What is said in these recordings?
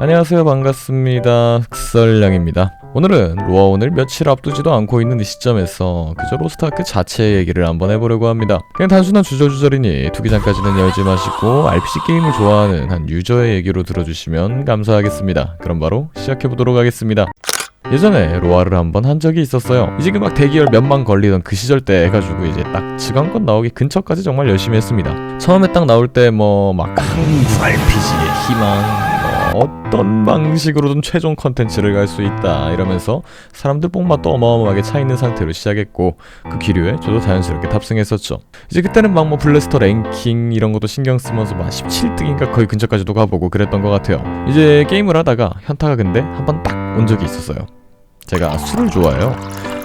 안녕하세요. 반갑습니다. 흑설량입니다. 오늘은 로아온을 며칠 앞두지도 않고 있는 이 시점에서 그저 로스트아크 자체 얘기를 한번 해보려고 합니다. 그냥 단순한 주저주저리니 투기장까지는 열지 마시고 RPG 게임을 좋아하는 한 유저의 얘기로 들어주시면 감사하겠습니다. 그럼 바로 시작해보도록 하겠습니다. 예전에 로아를 한번 한 적이 있었어요. 이제 그 막 대기열 몇만 걸리던 그 시절 때 해가지고 이제 딱 지강권 나오기 근처까지 정말 열심히 했습니다. 처음에 딱 나올 때 뭐 막 한국 RPG의 희망, 뭐 어떤 방식으로든 최종 컨텐츠를 갈 수 있다 이러면서 사람들 뽕맛도 어마어마하게 차 있는 상태로 시작했고 그 기류에 저도 자연스럽게 탑승했었죠. 이제 그때는 막 뭐 블래스터 랭킹 이런 것도 신경 쓰면서 막 17등인가 거의 근처까지도 가보고 그랬던 것 같아요. 이제 게임을 하다가 현타가 근데 한 번 딱 온 적이 있었어요. 제가 술을 좋아해요.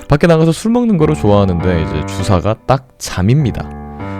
밖에 나가서 술 먹는 거를 좋아하는데 이제 주사가 딱 잠입니다.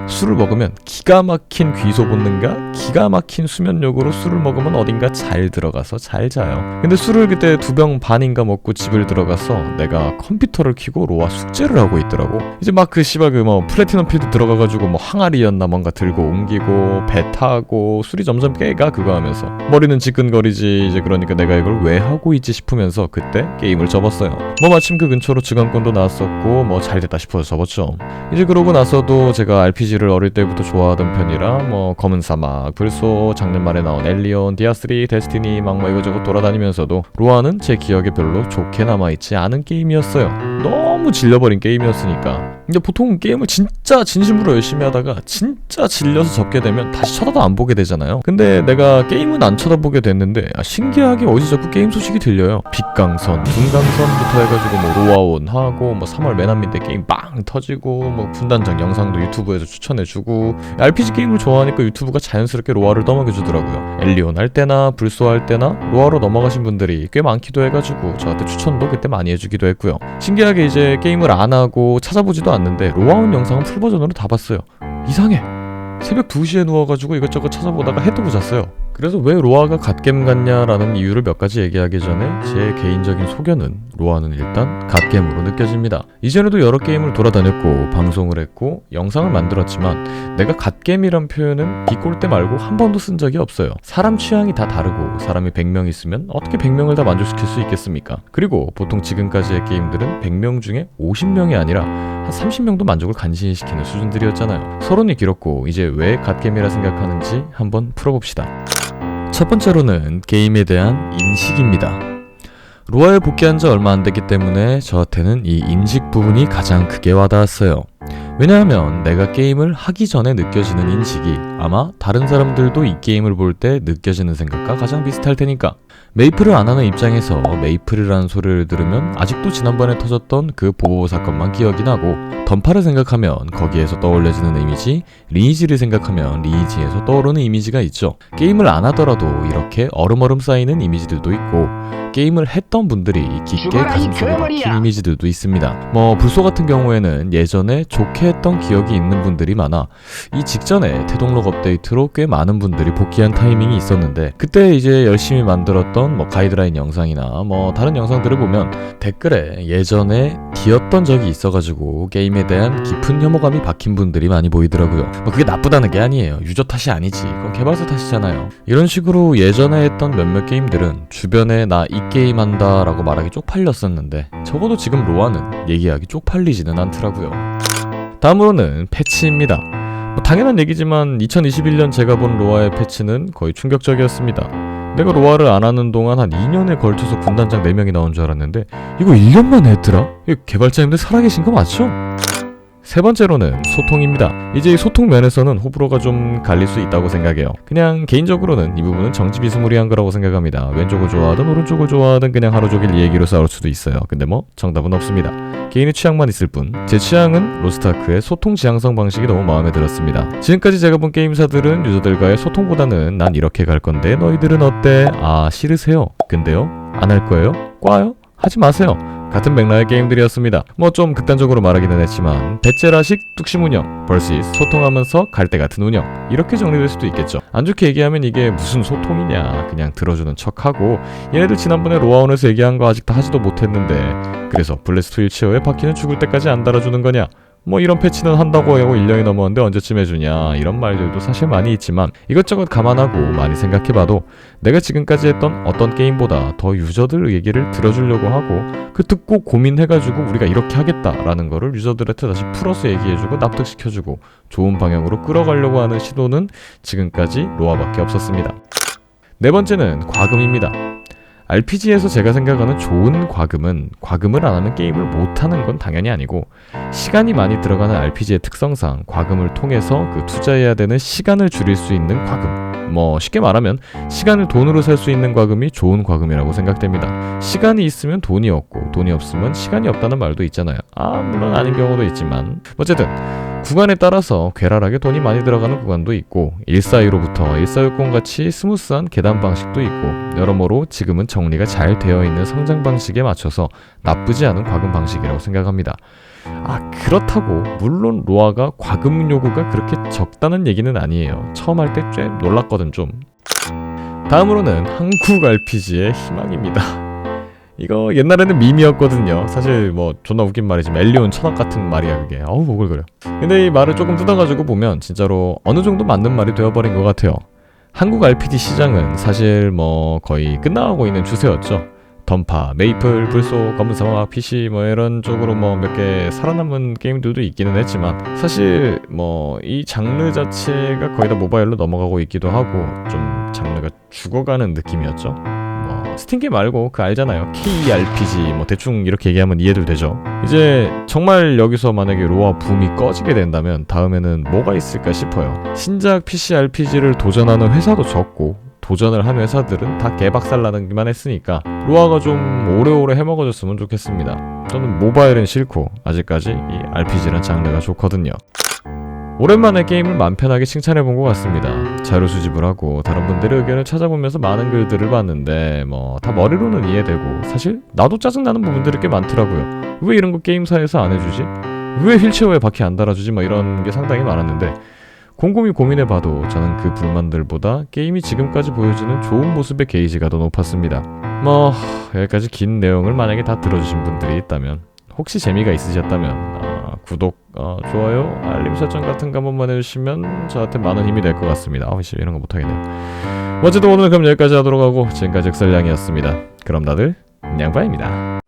술을 먹으면 기가 막힌 귀소 본능과 기가 막힌 수면력으로 술을 먹으면 어딘가 잘 들어가서 잘 자요. 근데 술을 그때 두 병 반인가 먹고 집을 들어가서 내가 컴퓨터를 켜고 로아 숙제를 하고 있더라고. 이제 막그 씨발 그 뭐 플래티넘 필드 들어가가지고 뭐 항아리였나 뭔가 들고 옮기고 배 타고 술이 점점 깨가 그거 하면서 머리는 지끈거리지 이제 그러니까 내가 이걸 왜 하고 있지 싶으면서 그때 게임을 접었어요. 뭐 마침 그 근처로 지강권도 나왔었고 뭐 잘 됐다 싶어서 접었죠. 이제 그러고 나서도 제가 RPG를 어릴 때부터 좋아하던 편이라 뭐 검은 사막, 불소, 작년 말에 나온 엘리온, 디아3, 데스티니 막뭐 이거저거 돌아다니면서도 로아는 제 기억에 별로 좋게 남아있지 않은 게임이었어요. 너무 질려버린 게임이었으니까. 근데 보통 게임을 진짜 진심으로 열심히 하다가 진짜 질려서 접게 되면 다시 쳐다도 안 보게 되잖아요. 근데 내가 게임은 안 쳐다보게 됐는데 아, 신기하게 어디서 자꾸 게임 소식이 들려요. 빛강선, 분강선부터 해가지고 뭐 로아온 하고 뭐 3월 맨한민 때 게임 빵 터지고 뭐 분단장 영상도 유튜브에서 추천해주고 RPG 게임을 좋아하니까 유튜브가 자연스럽게 로아를 떠먹여주더라고요. 엘리온 할 때나 불소 할 때나 로아로 넘어가신 분들이 꽤 많기도 해가지고 저한테 추천도 그때 많이 해주기도 했고요. 신기하게 이제 게임을 안 하고 찾아보지도 않는데 로아온 영상은 풀 버전으로 다 봤어요. 이상해. 새벽 2시에 누워가지고 이것저것 찾아보다가 해도 잤어요. 그래서 왜 로아가 갓겜 같냐라는 이유를 몇 가지 얘기하기 전에 제 개인적인 소견은 로아는 일단 갓겜으로 느껴집니다. 이전에도 여러 게임을 돌아다녔고 방송을 했고 영상을 만들었지만 내가 갓겜이란 표현은 비꼴 때 말고 한 번도 쓴 적이 없어요. 사람 취향이 다 다르고 사람이 100명 있으면 어떻게 100명을 다 만족시킬 수 있겠습니까? 그리고 보통 지금까지의 게임들은 100명 중에 50명이 아니라 한 30명도 만족을 간신히 시키는 수준들이었잖아요. 서론이 길었고 이제 왜 갓겜이라 생각하는지 한번 풀어봅시다. 첫 번째로는 게임에 대한 인식입니다. 로아에 복귀한 지 얼마 안 됐기 때문에 저한테는 이 인식 부분이 가장 크게 와닿았어요. 왜냐하면 내가 게임을 하기 전에 느껴지는 인식이 아마 다른 사람들도 이 게임을 볼 때 느껴지는 생각과 가장 비슷할 테니까. 메이플을 안 하는 입장에서 메이플이라는 소리를 들으면 아직도 지난번에 터졌던 그 보보 사건만 기억이 나고 던파를 생각하면 거기에서 떠올려지는 이미지, 리니지를 생각하면 리니지에서 떠오르는 이미지가 있죠. 게임을 안 하더라도 이렇게 얼음얼음 쌓이는 이미지들도 있고 게임을 했던 분들이 깊게 가슴속에. 박힌 이미지들도 있습니다. 뭐 불소 같은 경우에는 예전에 좋게 했던 기억이 있는 분들이 많아 이 직전에 태동록 업데이트로 꽤 많은 분들이 복귀한 타이밍이 있었는데 그때 이제 열심히 만들었던 뭐 가이드라인 영상이나 뭐 다른 영상들을 보면 댓글에 예전에 뒤었던 적이 있어가지고 게임에 대한 깊은 혐오감이 박힌 분들이 많이 보이더라고요. 뭐 그게 나쁘다는 게 아니에요. 유저 탓이 아니지. 그건 개발사 탓이잖아요. 이런 식으로 예전에 했던 몇몇 게임들은 주변에 나 이 게임 한다라고 말하기 쪽팔렸었는데 적어도 지금 로아는 얘기하기 쪽팔리지는 않더라고요. 다음으로는 패치입니다. 뭐 당연한 얘기지만 2021년 제가 본 로아의 패치는 거의 충격적이었습니다. 내가 로아를 안 하는 동안 한 2년에 걸쳐서 군단장 4명이 나온 줄 알았는데 이거 1년만 했더라? 이 개발자님들 살아계신 거 맞죠? 세 번째로는 소통입니다. 이제 이 소통 면에서는 호불호가 좀 갈릴 수 있다고 생각해요. 그냥 개인적으로는 이 부분은 정지비스무리한 거라고 생각합니다. 왼쪽을 좋아하든 오른쪽을 좋아하든 그냥 하루 종일 이 얘기로 싸울 수도 있어요. 근데 뭐 정답은 없습니다. 개인의 취향만 있을 뿐. 제 취향은 로스트아크의 소통 지향성 방식이 너무 마음에 들었습니다. 지금까지 제가 본 게임사들은 유저들과의 소통보다는 난 이렇게 갈 건데 너희들은 어때? 아 싫으세요? 근데요? 안 할 거예요? 꽈요? 하지 마세요. 같은 맥락의 게임들이었습니다. 뭐 좀 극단적으로 말하기는 했지만 배째라식 뚝심 운영 vs 소통하면서 갈대 같은 운영 이렇게 정리될 수도 있겠죠. 안 좋게 얘기하면 이게 무슨 소통이냐 그냥 들어주는 척하고 얘네들 지난번에 로아온에서 얘기한 거 아직 다 하지도 못했는데 그래서 블레스트 휠체어에 바퀴는 죽을 때까지 안 달아주는 거냐 뭐 이런 패치는 한다고 하고 1년이 넘었는데 언제쯤 해주냐 이런 말들도 사실 많이 있지만 이것저것 감안하고 많이 생각해봐도 내가 지금까지 했던 어떤 게임보다 더 유저들 얘기를 들어주려고 하고 그 듣고 고민해가지고 우리가 이렇게 하겠다라는 거를 유저들한테 다시 풀어서 얘기해주고 납득시켜주고 좋은 방향으로 끌어가려고 하는 시도는 지금까지 로아밖에 없었습니다. 네 번째는 과금입니다. RPG에서 제가 생각하는 좋은 과금은 과금을 안 하면 게임을 못 하는 건 당연히 아니고 시간이 많이 들어가는 RPG의 특성상 과금을 통해서 그 투자해야 되는 시간을 줄일 수 있는 과금. 뭐 쉽게 말하면 시간을 돈으로 살 수 있는 과금이 좋은 과금이라고 생각됩니다. 시간이 있으면 돈이 없고 돈이 없으면 시간이 없다는 말도 있잖아요. 아 물론 아닌 경우도 있지만 어쨌든 구간에 따라서 괴랄하게 돈이 많이 들어가는 구간도 있고 142로부터 1460 같이 스무스한 계단 방식도 있고 여러모로 지금은 정리가 잘 되어 있는 성장 방식에 맞춰서 나쁘지 않은 과금 방식이라고 생각합니다. 아 그렇다고 물론 로아가 과금 요구가 그렇게 적다는 얘기는 아니에요. 처음 할 때 꽤 놀랐거든 좀. 다음으로는 한국 RPG의 희망입니다. 이거 옛날에는 밈이었거든요. 사실 뭐 존나 웃긴 말이지만 엘리온 천학 같은 말이야 그게. 어우 오글거려. 근데 이 말을 조금 뜯어가지고 보면 진짜로 어느 정도 맞는 말이 되어버린 것 같아요. 한국 RPG 시장은 사실 뭐 거의 끝나가고 있는 추세였죠. 던파, 메이플, 불소, 검은 사막, PC 뭐 이런 쪽으로 뭐 몇 개 살아남은 게임들도 있기는 했지만 사실 뭐 이 장르 자체가 거의 다 모바일로 넘어가고 있기도 하고 좀 장르가 죽어가는 느낌이었죠. 뭐 스팀게 말고 그 알잖아요. KRPG 뭐 대충 이렇게 얘기하면 이해도 되죠. 이제 정말 여기서 만약에 로아 붐이 꺼지게 된다면 다음에는 뭐가 있을까 싶어요. 신작 PC RPG를 도전하는 회사도 적고 도전을 한 회사들은 다 개박살나기만 했으니까 로아가 좀 오래오래 해먹어줬으면 좋겠습니다. 저는 모바일은 싫고 아직까지 이 RPG란 장르가 좋거든요. 오랜만에 게임을 맘 편하게 칭찬해본 것 같습니다. 자료 수집을 하고 다른 분들의 의견을 찾아보면서 많은 글들을 봤는데 뭐 다 머리로는 이해되고 사실 나도 짜증나는 부분들이 꽤 많더라고요. 왜 이런 거 게임사에서 안 해주지? 왜 휠체어에 바퀴 안 달아주지? 뭐 이런 게 상당히 많았는데 곰곰이 고민해봐도 저는 그 불만들보다 게임이 지금까지 보여주는 좋은 모습의 게이지가 더 높았습니다. 뭐 여기까지 긴 내용을 만약에 다 들어주신 분들이 있다면 혹시 재미가 있으셨다면 아, 구독, 어, 좋아요, 알림 설정 같은 거 한 번만 해주시면 저한테 많은 힘이 될 것 같습니다. 아, 씨, 이런 거 못하겠네요. 어쨌든 오늘 그럼 여기까지 하도록 하고 지금까지 엑셀량이었습니다. 그럼 다들 양반입니다.